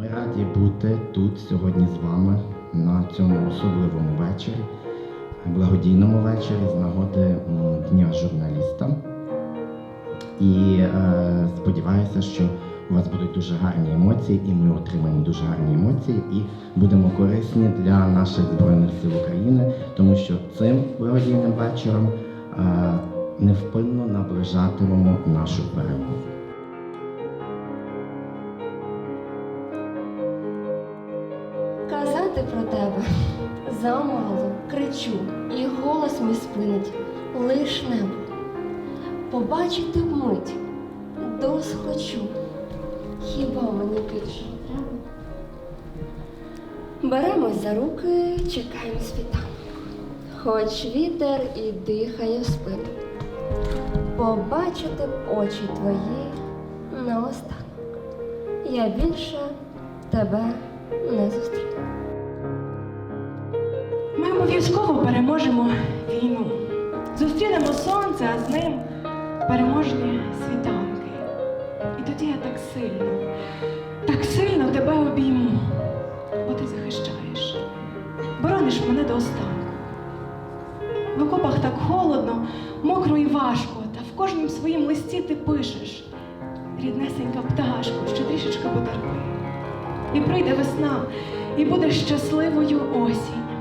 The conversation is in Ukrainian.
раді бути тут сьогодні з вами на цьому особливому вечорі, благодійному вечорі з нагоди Дня журналіста. І е, сподіваюся, що у вас будуть дуже гарні емоції, і ми отримаємо дуже гарні емоції і будемо корисні для наших збройних сил України, тому що цим благодійним вечором е, невпинно наближатимемо нашу перемогу. Казати про тебе замало кричу, і голос мій спинить лиш небо. Побачити вмить досхочу, хіба мені більше треба? Беремось за руки, чекаємо світанку, хоч вітер і дихає в спину. Побачити очі твої наостанок. Я більше тебе не зустріну. Переможемо війну. Зустрінемо сонце, а з ним переможні світанки. І тоді я так сильно, так сильно тебе обійму, бо ти захищаєш, борониш мене до останку. В окопах так холодно, мокро і важко, та в кожнім своїм листі ти пишеш. Ріднесенька пташко, що трішечки потерпи. І прийде весна, і буде щасливою осінь.